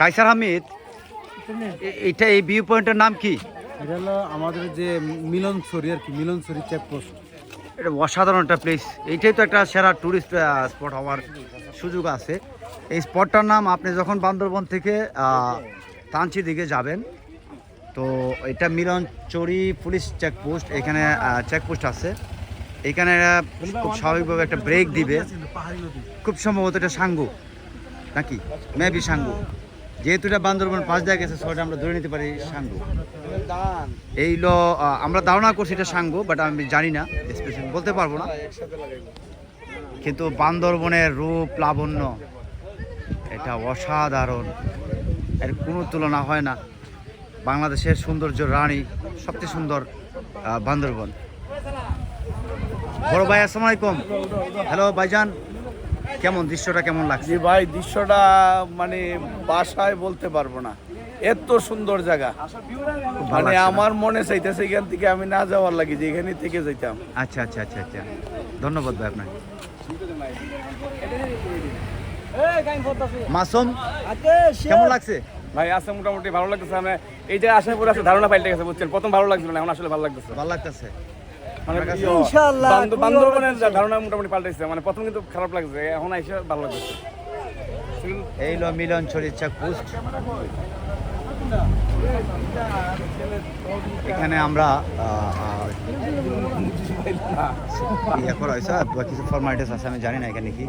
কাইসার হামিদ এ- এইটা এই ভিউ পয়েন্টের নাম কি? এটা হলো আমাদের যে মিলনছড়ি আর কি মিলন মিলনছড়ি চেকপোস্ট এটা অসাধারণ একটা প্লেস এইটাই তো একটা সেরা ট্যুরিস্ট স্পট হওয়ার সুযোগ আছে। এই স্পটটার নাম আপনি যখন বান্দরবন থেকে তাঞ্চি দিকে যাবেন তো এটা মিলনচড়ি পুলিশ চেকপোস্ট এখানে চেকপোস্ট আছে। এখানে খুব স্বাভাবিকভাবে একটা ব্রেক দিবে। খুব সম্ভবত এটা সাঙ্গু নাকি? মেবি সাঙ্গু। যেহেতু এটা বান্দরবন পাঁচ জায়গা গেছে সবাই আমরা ধরে নিতে পারি সাঙ্গু। এই লো আমরা ধারণা করছি এটা সাঙ্গু বাট আমি জানি না স্পেশাল বলতে পারব না। কিন্তু বান্দরবনের রূপ লাবণ্য এটা অসাধারণ। এর কোনো তুলনা হয় না। বাংলাদেশের সৌন্দর্য রানী, সবচেয়ে সুন্দর বান্দরবন। বড় ভাই, আসসালামু আলাইকুম। হ্যালো ভাইজান। কেমন দৃশ্যটা কেমন লাগছে? ভাই দৃশ্যটা মানে বাসায় বলতে পারব না। এত সুন্দর জায়গা। মানে আমার মনে চাইতেছে এখান থেকে আমি না যাওয়ার লাগি যে এখানে থেকে যাইতাম। আচ্ছা আচ্ছা আচ্ছা আচ্ছা। ধন্যবাদ ভাই আপনাকে। মাসুম কেমন লাগছে? ভাই আছে মোটামুটি ভালো লাগতেছে। মানে এই যে আসার পরে আসলে ধারণা পাল্টে গেছে বুঝছেন? প্রথম ভালো লাগছিল না এখন আসলে ভালো লাগতেছে। ভালো লাগতেছে। মানে বান্দরবনের ধারণা মোটামুটি পাল্টেছে মানে প্রথম কিন্তু খারাপ লাগছে এখন এসে ভালো লাগতেছে এই লো মিলন এখানে আমরা ইয়ে করা হয়েছে আর কিছু ফর্মালিটিস আছে আমি জানি না এখানে কি।